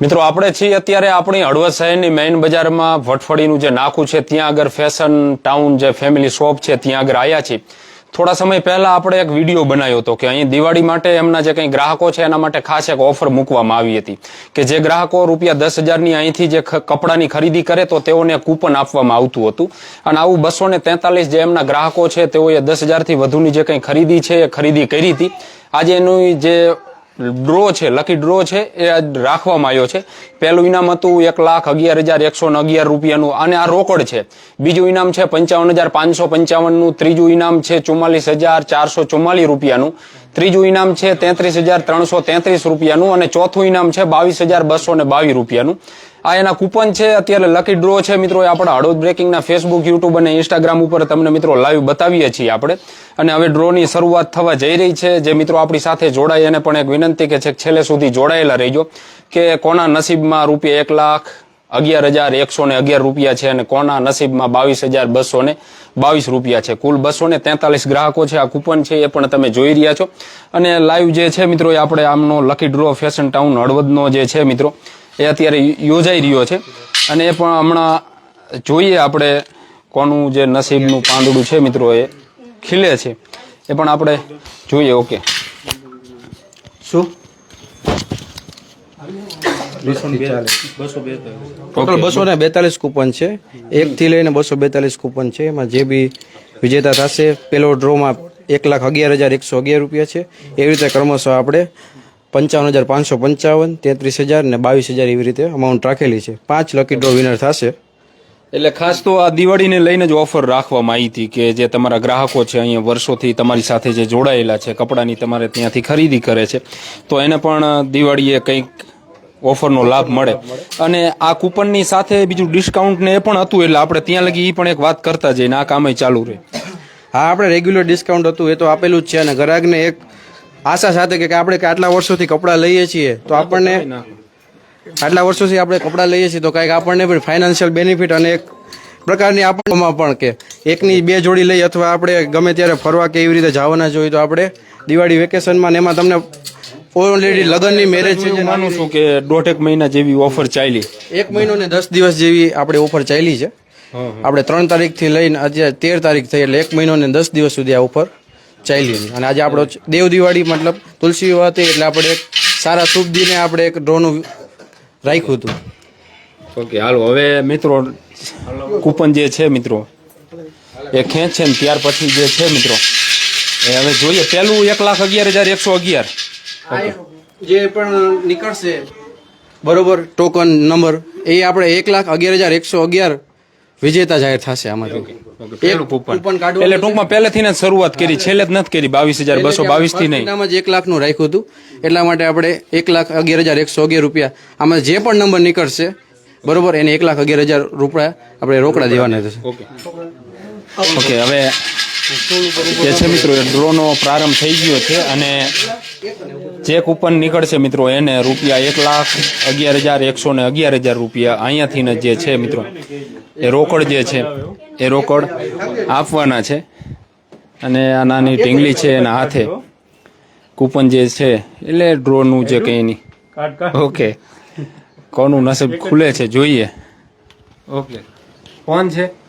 મિત્રો, આપણે છીએ અત્યારે આપણી હળવદ શહેરની મેઇન બજારમાં. વટફળીનું જે નાકું છે, ત્યાં આગળ ફેશન ટાઉન જે ફેમિલી શોપ છે, ત્યાં આગળ આવ્યા છીએ. થોડા સમય પહેલા આપણે એક વીડિયો બનાવ્યો હતો કે અહીં દિવાળી માટે એમના જે કંઈ ગ્રાહકો છે, એના માટે ખાસ એક ઓફર મૂકવામાં આવી હતી કે જે ગ્રાહકો રૂપિયા દસ હજારની અહીંથી જે કપડાની ખરીદી કરે તો તેઓને કૂપન આપવામાં આવતું હતું. અને આવું બસો ને તેતાલીસ જે એમના ગ્રાહકો છે, તેઓએ દસ હજારથી વધુની જે કંઈ ખરીદી છે, એ ખરીદી કરી હતી. આજે એનું જે ડ્રો છે લકી ડ્રો છે, એ રાખવામાં આવ્યો છે. પહેલું ઇનામ હતું એક લાખ અગિયાર હજાર એકસો ને અગિયાર રૂપિયાનું, અને આ રોકડ છે. બીજું ઇનામ છે પંચાવન હજાર પાંચસો પંચાવનનું, ત્રીજું ઇનામ છે ચુમ્માલીસ હજાર ચારસો ચુમ્માલીસ રૂપિયાનું, ત્રીજું ઇનામ છે તેત્રીસ હજાર ત્રણસો તેત્રીસ રૂપિયાનું, અને ચોથું ઇનામ છે બાવીસ હજાર બસો ને બાવીસ રૂપિયાનું. આ એના કૂપન છે. અત્યારે લકી ડ્રો છે મિત્રો. એ આપણા હળવદ બ્રેકિંગના ફેસબુક યુટ્યુબ અને ઇન્સ્ટાગ્રામ ઉપર તમને મિત્રો લાઈવ બતાવીએ છીએ આપણે. અને હવે ડ્રોની શરૂઆત થવા જઈ રહી છે. જે મિત્રો આપણી સાથે જોડાય, એને પણ એક વિનંતી કે છેક છેલ્લે સુધી જોડાયેલા રહીજો. કે કોના નસીબમાં રૂપિયા એક લાખ અગિયાર હજાર એકસો ને અગિયાર રૂપિયા છે અને કોના નસીબમાં બાવીસ હજાર બસો ને બાવીસ રૂપિયા છે. કુલ બસો ને તેતાલીસ ગ્રાહકો છે. આ કૂપન છે, એ પણ તમે જોઈ રહ્યા છો. અને લાઈવ જે છે મિત્રો આપણે આમનો લકી ડ્રો ફેશન ટાઉન હળવદનો જે છે મિત્રો એ અત્યારે યોજાઈ રહ્યો છે. અને એ પણ હમણાં જોઈએ આપણે કોનું જે નસીબનું પાંદડું છે મિત્રો એ ખીલે છે. એ પણ આપણે જોઈએ ઓકે. શું? ટોટલ બસો ને બેતાલીસ કૂપન છે. એક થી લઈને બસો બેતાલીસ કૂપન છે. એમાં જે બી વિજેતા થશે પેલો ડ્રોમાં એક લાખ અગિયાર હજાર એકસો અગિયાર રૂપિયા છે. એવી રીતે ક્રમશઃ આપણે પંચાવન હજાર પાંચસો પંચાવન તેત્રીસ હજાર ને બાવીસ હજાર એવી રીતે અમાઉન્ટ રાખેલી છે. પાંચ લકી ડ્રો વિનર થશે. એટલે ખાસ તો આ દિવાળીને લઈને જ ઓફર રાખવામાં આવી હતી કે જે તમારા ગ્રાહકો છે અહીંયા વર્ષોથી તમારી સાથે જે જોડાયેલા છે કપડાની તમારે ત્યાંથી ખરીદી કરે છે. તો એને પણ દિવાળીએ કંઈક ઓફરનો લાભ મળે. અને આ કૂપનની સાથે બીજું ડિસ્કાઉન્ટ ને એ પણ હતું એટલે આપણે ત્યાં લગી એ પણ એક વાત કરતા જઈને આ કામે ચાલુ રહે. હા આપણે રેગ્યુલર ડિસ્કાઉન્ટ હતું એ તો આપેલું જ છે અને ગ્રાહકને એક આશા સાથે કે આપણે આટલા વર્ષોથી કપડાં લઈએ છીએ તો આપણને આટલા વર્ષોથી આપણે કપડાં લઈએ છીએ તો કાંઈક આપણને પણ ફાઇનાન્શિયલ બેનિફિટ અને એક પ્રકારની આપણમાં પણ કે એકની બે જોડી લઈ અથવા આપણે ગમે ત્યારે ફરવા કે એવી રીતે જવાના જોઈએ તો આપણે દિવાળી વેકેશનમાં ને એમાં તમને ઓલરેડી લગ્નની મેરેજ છે માનું છું કે દોઢેક મહિના જેવી ઓફર ચાલી. એક મહિનો ને દસ દિવસ જેવી આપણે ઓફર ચાલી છે. આપણે ત્રણ તારીખથી લઈને અત્યારે તેર તારીખ થઈ એટલે એક મહિનો ને દસ દિવસ સુધી આ ઓફર ચાલી અને આજે આપણો દેવ દિવાળી મતલબ તુલસી વિવાહ હતી એટલે આપણે એક સારા શુભ દિને આપણે એક ડ્રોનું રાખ્યું હતું. ઓકે હાલો હવે મિત્રો કૂપન જે છે મિત્રો એ ખેંચ છે ને ત્યાર પછી જે છે મિત્રો એ હવે જોઈએ. પહેલું એક લાખ અગિયાર હજાર એકસો અગિયાર. જે પણ નીકળશે. બરોબર ટોકન નંબર એ આપણે એક લાખ અગિયાર હજાર એકસો અગિયાર વિજેતા જાહેર થશે આમાંથી કૂપન. કાઢવું એટલે ટૂંકમાં પહેલેથી જ શરૂઆત કરી છેલ્લે જ નથી કરી બાવીસ હજાર બસો બાવીસથી નહીં. જ એક લાખનું રાખ્યું હતું. એટલા માટે આપણે એક લાખ અગિયાર હજાર એકસો અગિયાર રૂપિયા. આમાં જે પણ નંબર નીકળશે બરોબર એને એક લાખ અગિયાર હજાર રૂપિયા આપણે રોકડા દેવાના થશે ઓકે ઓકે હવે જે છે મિત્રો, એ ડ્રોનો પ્રારંભ થઈ ગયો છે અને જે કૂપન નીકળશે મિત્રો એને રૂપિયા એક લાખ અગિયાર હજાર એકસો ને અગિયાર હજાર રૂપિયા અહીંયાથી ને જે છે મિત્રો, એ રોકડ જે છે, એ રોકડ આપવાના છે. અને આ નાની ઢીંગલી છે એના હાથે. કૂપન જે છે, એટલે ડ્રોનું જે કંઈ નહીં ઓકે. કોનું નસીબ ખુલે છે, જોઈએ. ઓકે. કોણ છે?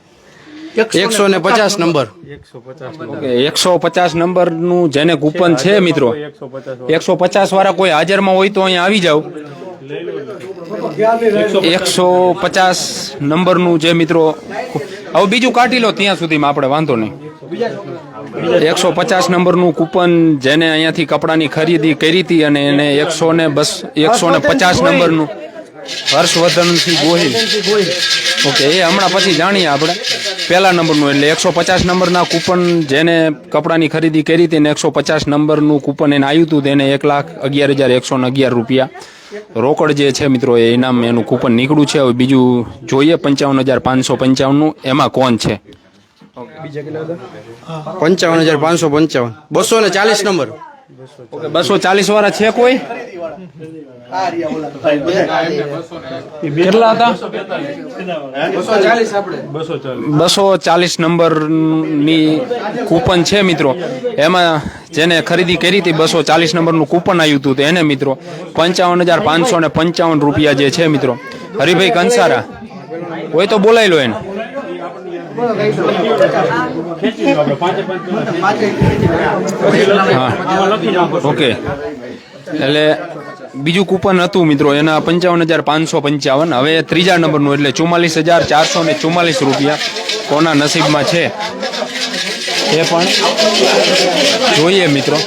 એકસો ને પચાસ નંબર. એકસો પચાસ નંબરનું જેને કૂપન છે મિત્રો. એકસો પચાસ વાળા કોઈ હાજરમાં હોય તો અહીંયા આવી જાવ એકસો પચાસ નંબરનું જે મિત્રો હવે બીજું કાઢી લો ત્યાં સુધીમાં આપણે વાંધો નહીં. એકસો પચાસ નંબરનું કૂપન જેને અહીંયાથી કપડાની ખરીદી કરી હતી અને એને એકસો ને બસ એકસો ને પચાસ નંબરનું હર્ષવર્ધનસિંહ ગોહિલ. ઓકે એ હમણાં પછી જાણીએ આપણે. પહેલા નંબરનું એટલે એકસો પચાસ નંબરના કૂપન જેને કપડાની ખરીદી કરી હતી ને એકસો પચાસ નંબરનું કૂપન એને આવ્યું હતું તેને એક લાખ અગિયાર હજાર એકસો ને અગિયાર રૂપિયા. રોકડ જે છે મિત્રો એ ઇનામ એનું કૂપન નીકળ્યું છે. હવે બીજું જોઈએ પંચાવન હજાર પાંચસો પંચાવનનું. એમાં કોણ છે? પંચાવન હજાર પાંચસો પંચાવન. બસો ને ચાલીસ નંબર. બસો ચાલીસ વાળા છે કોઈ? બસો ચાલીસ નંબરની કૂપન છે મિત્રો. એમાં જેને ખરીદી કરી હતી બસો ચાલીસ નંબરનું કૂપન આવ્યું હતું એને મિત્રો પંચાવન હજાર પાંચસો ને પંચાવન રૂપિયા જે છે મિત્રો. હરિભાઈ કંસારા. હોય તો બોલાવી લો એને ઓકે. એટલે બીજું કૂપન હતું મિત્રો, એના પંચાવન હજાર પાંચસો પંચાવન. હવે ત્રીજા નંબરનું એટલે ચુમ્માલીસ હજાર ચારસો ને ચુમ્માલીસ રૂપિયા કોના નસીબમાં છે? એ પણ જોઈએ મિત્રો.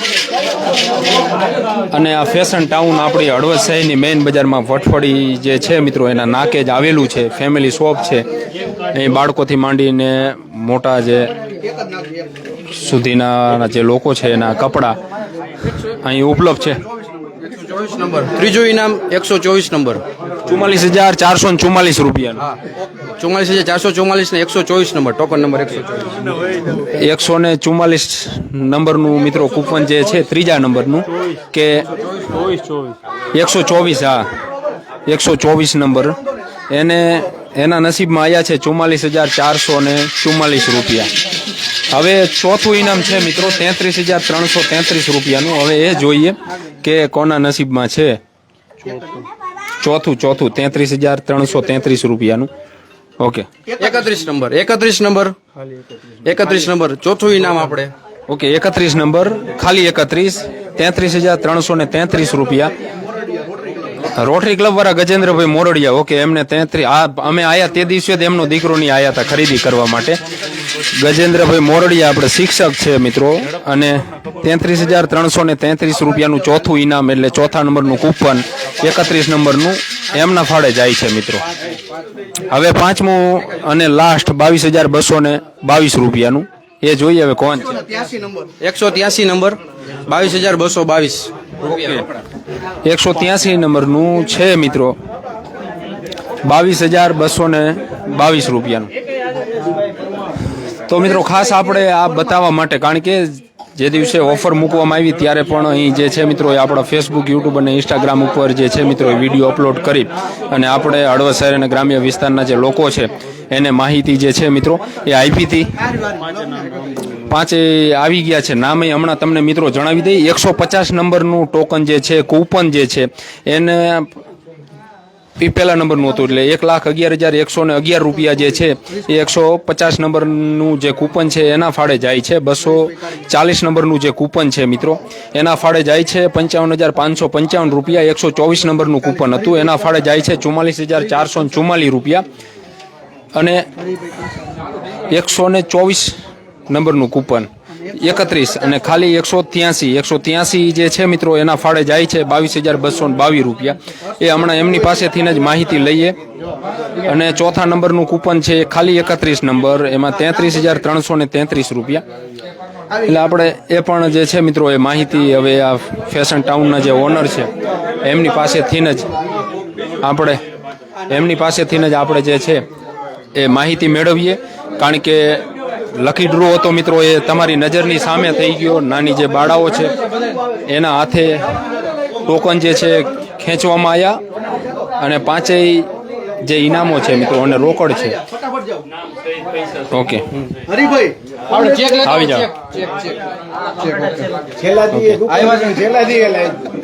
અને આ ફેશન ટાઉન આપણી હળવદ શહેરની મેઇન બજારમાં વટફળી જે છે મિત્રો, એના નાકે જ આવેલું છે. ફેમિલી શોપ છે. અહીં બાળકોથી માંડીને મોટા જે સુધીના જે લોકો છે એના કપડાં અહીં ઉપલબ્ધ છે. ચોવીસ નંબર. ત્રીજું ઇનામ એકસો ચોવીસ નંબર. ચુમ્માલીસ હજાર ચારસો ને ચુમ્માલીસ રૂપિયા ચુમ્માલીસ હજાર ચારસો ચુમ્માલીસ ને એકસો ચોવીસ નંબર. ટોકન નંબર એકસો એકસો ને ચુમ્માલીસ નંબરનું મિત્રો કૂપન જે છે ત્રીજા નંબરનું કે એકસો ચોવીસ હા. એકસો ચોવીસ નંબર. એને એના નસીબમાં આવ્યા છે ચુમ્માલીસ હજાર ચારસો ને ચુમ્માલીસ રૂપિયા. હવે ચોથું ઇનામ છે મિત્રો તેત્રીસ હજાર ત્રણસો તેત્રીસ રૂપિયાનું. હવે એ જોઈએ. કે કોના નસીબમાં છે? ચોથું ચોથું તેત્રીસ હજાર ત્રણસો તેત્રીસ રૂપિયાનું. ઓકે. એકત્રીસ નંબર એકત્રીસ નંબર? એકત્રીસ નંબર ચોથું ઇનામ આપણે. ઓકે એકત્રીસ નંબર ખાલી એકત્રીસ તેત્રીસ હજાર ત્રણસો ને તેત્રીસ રૂપિયા. રોટરી ક્લબ વાળા ગજેન્દ્રભાઈ મોરડિયા ઓકે એમને તેત્રીસ આ અમે આયા તે દિવસે જ એમનો દીકરો ની આયા હતા ખરીદી કરવા માટે. ગજેન્દ્રભાઈ મોરડિયા આપણે શિક્ષક છે મિત્રો. અને તેત્રીસ હજાર ત્રણસો ને તેત્રીસ રૂપિયાનું ચોથું ઇનામ એટલે ચોથા નંબરનું કૂપન એકત્રીસ નંબરનું એમના ફાળે જાય છે મિત્રો. હવે પાંચમું અને લાસ્ટ બાવીસ હજાર બસો ને બાવીસ રૂપિયાનું. એ જોઈએ હવે કોણ છે? એકસો ત્યાસી નંબર બાવીસ હજાર બસો બાવીસ એકસો ત્યાસી નંબરનું છે મિત્રો. બાવીસ હજાર બસો ને બાવીસ રૂપિયાનું. તો મિત્રો ખાસ આપણે આ બતાવવા માટે કારણ કે જે દિવસે ઓફર મૂકવામાં આવી ત્યારે પણ અહીં જે છે મિત્રો એ આપણા ફેસબુક યુટ્યુબ અને ઇન્સ્ટાગ્રામ ઉપર જે છે મિત્રો એ વીડિયો અપલોડ કરી અને આપણે હળવદ શહેર અને ગ્રામ્ય વિસ્તારના જે લોકો છે એને માહિતી જે છે મિત્રો એ આઈપીથી પાંચે આવી ગયા છે. નામે હમણાં તમને મિત્રો જણાવી દઈએ. એકસો પચાસ નંબરનું ટોકન જે છે કૂપન જે છે એને એ પહેલા નંબરનું હતું એટલે એક લાખ અગિયાર હજાર એકસો ને અગિયાર રૂપિયા જે છે, એ એકસો પચાસ નંબરનું જે કૂપન છે એના ફાળે જાય છે. બસો ચાલીસ નંબરનું જે કૂપન છે મિત્રો, એના ફાળે જાય છે પંચાવન હજાર પાંચસો પંચાવન રૂપિયા, એકસો ચોવીસ નંબરનું કૂપન હતું. એના ફાળે જાય છે ચુમ્માલીસ હજાર ચારસો ચુમ્માલીસ રૂપિયા અને એકસો ને ચોવીસ નંબરનું કૂપન. એકત્રીસ અને ખાલી એકસો ત્યાંસી. એકસો ત્યાંસી જે છે મિત્રો, એના ફાળે જાય છે બાવીસ હજાર બસો બાવીસ રૂપિયા. એ હમણાં એમની પાસેથી જ માહિતી લઈએ. અને ચોથા નંબરનું કૂપન છે ખાલી એકત્રીસ નંબર. એમાં તેત્રીસ હજાર ત્રણસો ને તેત્રીસ રૂપિયા. એટલે આપણે એ પણ જે છે મિત્રો, એ માહિતી હવે આ ફેશન ટાઉનના જે ઓનર છે, એમની પાસેથી જ આપણે, એમની પાસેથી જ આપણે જે છે એ માહિતી મેળવીએ. કારણ કે લકી ડ્રો હતો મિત્રો એ તમારી નજરની સામે થઈ ગયો. નાની જે બાળાઓ છે એના હાથે ટોકન જે છે ખેંચવામાં આવ્યા અને પાંચેય જે ઇનામો છે મિત્રો અને રોકડ છે. ઓકે. હરીભાઈ આપણે ચેક લેતા આવી જાવ ચેક ચેક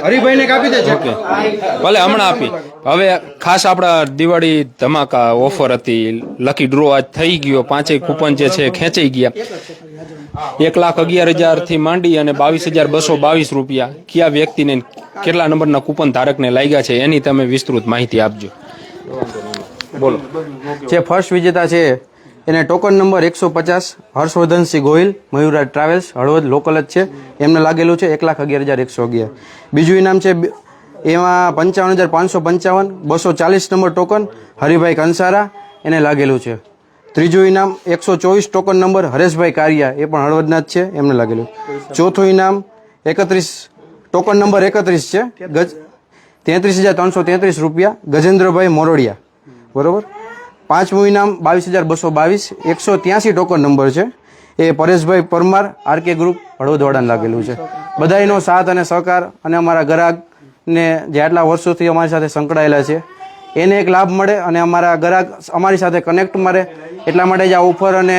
હરીભાઈને કાપી દે ચેક. ભલે હમણાં આપી. હવે ખાસ આપણા દિવાળી ધમાકા ઓફર હતી. લકી ડ્રો આજ થઈ ગયો. પાંચેય કૂપન જે છે ખેંચાઈ ગયા. એક લાખ અગિયાર હજારથી માંડી અને બાવીસ હજાર બસો બાવીસ રૂપિયા. કયા વ્યક્તિને કેટલા નંબરના કૂપન ધારકને લાગ્યા છે એની તમે વિસ્તૃત માહિતી આપજો. બોલો. જે ફર્સ્ટ વિજેતા છે એને ટોકન નંબર એકસો પચાસ, હર્ષવર્ધનસિંહ ગોહિલ મયુરાજ ટ્રાવેલ્સ, હળવદ લોકલ જ છે. એમને લાગેલું છે એક લાખ અગિયાર હજાર એકસો અગિયાર. બીજું ઇનામ છે એમાં પંચાવન હજાર પાંચસો પંચાવન, બસો ચાલીસ નંબર ટોકન, હરિભાઈ કંસારા, એને લાગેલું છે. ત્રીજું ઇનામ એકસો ચોવીસ ટોકન નંબર, હરેશભાઈ કારિયા, એ પણ હળવદના જ છે, એમને લાગેલું. ચોથું ઇનામ એકત્રીસ ટોકન નંબર એકત્રીસ છે, ગજ તેત્રીસ હજાર ત્રણસો તેત્રીસ રૂપિયા, ગજેન્દ્રભાઈ મોરડિયા. બરોબર? પાંચમું ઇનામ બાવીસ હજાર બસો બાવીસ, એકસો ત્યાંસી ટોકન નંબર છે. એ પરેશભાઈ પરમાર, આરકે ગ્રુપ, હળવદવાડાને લાગેલું છે. બધાયનો સાથ અને સહકાર અને અમારા ગ્રાહકને જે આટલા વર્ષોથી અમારી સાથે સંકળાયેલા છે, એને એક લાભ મળે અને અમારા ગ્રાહક અમારી સાથે કનેક્ટ મળે એટલા માટે જ આ ઓફર અને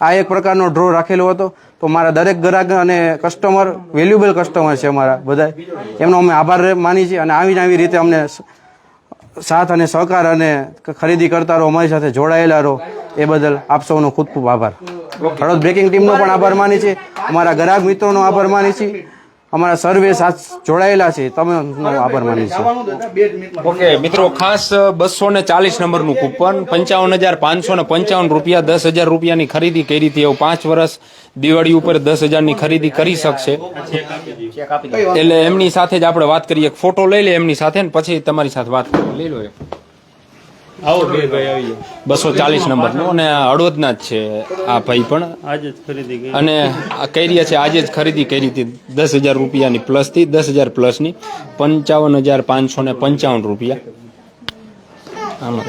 આ એક પ્રકારનો ડ્રો રાખેલો હતો. તો મારા દરેક ગ્રાહક અને કસ્ટમર વેલ્યુબલ કસ્ટમર છે અમારા બધા એમનો અમે આભાર માની છીએ અને આવીને આવી રીતે અમને સાથ અને સહકાર અને ખરીદી કરતા રહો અમારી સાથે જોડાયેલા રહો એ બદલ આપ સૌનો ખૂબ ખૂબ આભાર. હળદ બ્રેકિંગ ટીમનો પણ આભાર માની છે. અમારા ગ્રાહક મિત્રોનો આભાર માની છે. અમારા સર્વે સાથ જોડાયેલા છે. તમે આભાર માની છે ઓકે મિત્રો ખાસ બસો ને ચાલીસ નંબરનું કૂપન પંચાવન હજાર પાંચસો ને પંચાવન રૂપિયા દસ હજાર રૂપિયાની ખરીદી કરી હતી. એવું પાંચ વર્ષ દિવાળી ઉપર દસ હજારની ખરીદી કરી શકશે. એટલે એમની સાથે જ આપણે વાત કરીએ. ફોટો લઈ લે એમની સાથે ને પછી તમારી સાથે વાત કરી. લઈ લો એક. બસો ચાલીસ નંબરનો અને હળવદના જ છે આ ભાઈ પણ. આજે જ ખરીદી અને આ કરી છે આજે જ ખરીદી કરી હતી. દસ હજાર રૂપિયાની પ્લસથી દસ હજાર પ્લસની. પંચાવન હજાર પાંચસો ને પંચાવન રૂપિયા. આમાં.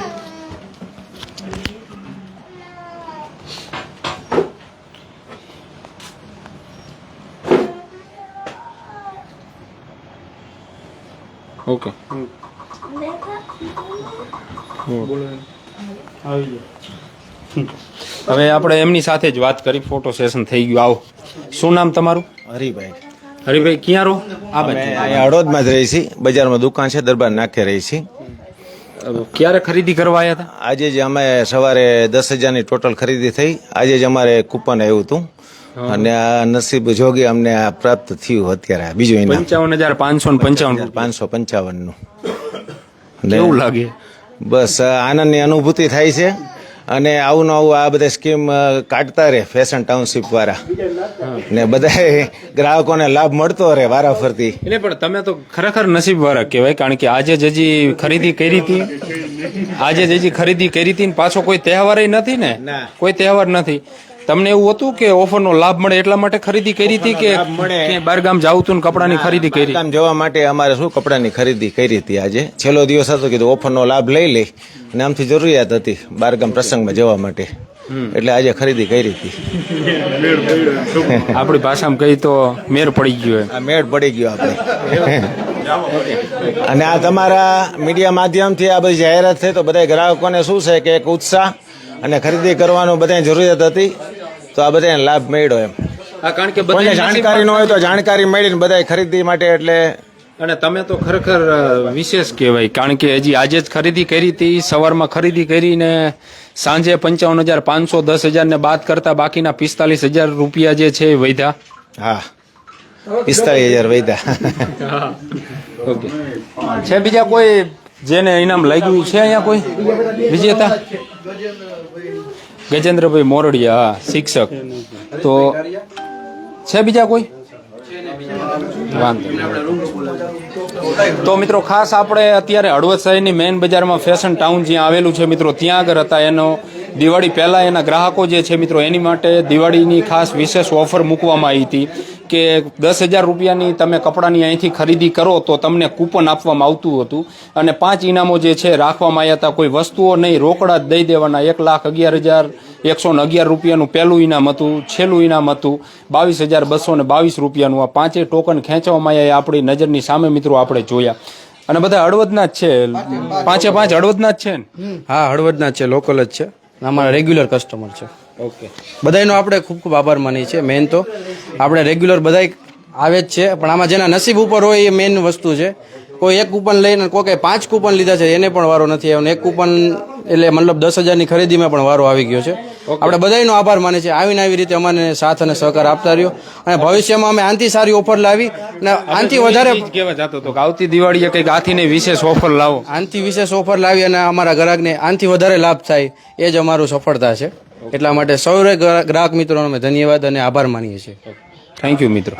ઓકે. આવી હવે આપણે એમની સાથે જ વાત કરી ફોટો સેશન થઈ ગયું. આવો. શું નામ તમારું? હરીભાઈ. હરિભાઈ ક્યાં રહો? આ બાજુ. અહીંયા હળવદમાં જ રહી છીએ. બજારમાં દુકાન છે દરબાર નાખે રહી છીએ. ક્યારે ખરીદી કરવા આવ્યા હતા? આજે જ અમે સવારે દસ હજારની ટોટલ ખરીદી થઈ. આજે જ અમારે કૂપન આવ્યું હતું. અને આ નસીબ જોગી અમને આ પ્રાપ્ત થયું અત્યારે આ બીજું પંચાવન હજાર પાંચસો ને પંચાવન પાંચસો પંચાવનનું. કેવું લાગે? બસ આનંદની અનુભૂતિ થાય છે અને આવું નવું આવું આ બધા સ્કીમ કાઢતા રહે ફેશન ટાઉનશીપ વાળા. ને બધા ગ્રાહકોને લાભ મળતો રહે વારાફરતી. એટલે પણ તમે તો ખરેખર નસીબ વાળા કહેવાય કારણ કે આજે જજી હજી ખરીદી કરી હતી. આજે જજી ખરીદી કરી હતી ને પાછો કોઈ તહેવાર નથી ને. કોઈ તહેવાર નથી. તમને એવું હતું કે ઓફરનો લાભ મળે એટલા માટે ખરીદી કરી હતી કે મળે. કે બારગામ જાવું કપડાની ખરીદી કરી? કામ જવા માટે અમારે શું કપડાની ખરીદી કરી હતી આજે? છેલ્લો દિવસ હતો કીધું ઓફરનો લાભ લઈ લઈ અને આમથી જરૂરિયાત હતી બારગામ પ્રસંગમાં જવા માટે. એટલે આજે ખરીદી કરી હતી. આપણી ભાષામાં કહી તો મેર પડી ગયો આ મેળ પડી ગયો આપણે. અને આ તમારા મીડિયા માધ્યમથી આ બધી જાહેરાત થઈ તો બધા ગ્રાહકોને શું છે કે એક ઉત્સાહ અને ખરીદી કરવાનો બધા જરૂરિયાત હતી. તો આ બધાને લાભ મળ્યો એમ. હા કારણ કે કોઈને બધા જાણકારી ન હોય તો જાણકારી મળીને બધા ખરીદી માટે એટલે અને તમે તો ખરેખર વિશેષ કહેવાય. કારણ કે હજી આજે જ ખરીદી કરી હતી સવારમાં ખરીદી કરીને સાંજે પંચાવન હજાર પાંચસો દસ હજાર ને બાદ કરતા બાકીના પિસ્તાલીસ હજાર રૂપિયા જે છે એ વૈધા હા પિસ્તાળીસ હજાર વૈધા ઓકે. છે બીજા કોઈ જેને ઇનામ લાગ્યું છે અહીંયા કોઈ? વિજેતા? ગજેન્દ્રભાઈ મોરડિયા, શિક્ષક. તો છે બીજા કોઈ? વાંધો તો મિત્રો, ખાસ આપણે અત્યારે હળવદ શહેરની મેઇન બજારમાં ફેશન ટાઉન જ્યાં આવેલું છે, મિત્રો, ત્યાં આગળ હતા. એનો દિવાળી પહેલાં એના ગ્રાહકો જે છે, મિત્રો, એની માટે દિવાળીની ખાસ વિશેષ ઓફર મૂકવામાં આવી હતી. કે દસ હજાર રૂપિયાની તમે કપડાની અહીંથી ખરીદી કરો તો તમને કૂપન આપવામાં આવતું હતું. અને પાંચ ઇનામો જે છે રાખવામાં આવ્યા હતા કોઈ વસ્તુઓ નહીં રોકડા જ દઈ દેવાના એક લાખ અગિયાર હજાર એકસો ને અગિયાર રૂપિયાનું પહેલું ઇનામ હતું છેલ્લું ઇનામ હતું બાવીસ હજાર બસો ને બાવીસ રૂપિયાનું. આ પાંચેય ટોકન ખેંચવામાં આવ્યા એ આપણી નજરની સામે મિત્રો આપણે જોયા. અને બધા હળવદના જ છે. પાંચે પાંચ હળવદના. જ છે ને? હા હળવદના જ છે લોકલ જ છે. અમારા રેગ્યુલર કસ્ટમર છે. ઓકે. બધાનો આપણે ખૂબ ખૂબ આભાર માનીએ છીએ. મેન તો આપણે રેગ્યુલર બધાય આવે જ છે પણ આમાં જેના નસીબ ઉપર હોય એ મેન વસ્તુ છે. કોઈ એક કૂપન લઈને કોઈ પાંચ કૂપન લીધા છે એને પણ વારો નથી આવ્યો. એક કૂપન એટલે મતલબ દસ હજારની ખરીદીમાં પણ વારો આવી ગયો છે. આપણે બધાનો આભાર માને છે આવીને આવી રીતે અમને સાથ અને સહકાર આપતા રહ્યો. અને ભવિષ્યમાં અમે આનથી સારી ઓફર લાવી અને આનથી વધારે કહેવા જતો હતો કે આવતી દિવાળીએ કંઈક આથીને વિશેષ ઓફર લાવો. આનથી વિશેષ ઓફર લાવી અને અમારા ગ્રાહકને આનથી વધારે લાભ થાય એ જ અમારું સફળતા છે. એટલા માટે સૌરે ગ્રાહક મિત્રોનો અમે ધન્યવાદ અને આભાર માનીએ છીએ. થેન્ક યુ મિત્રો.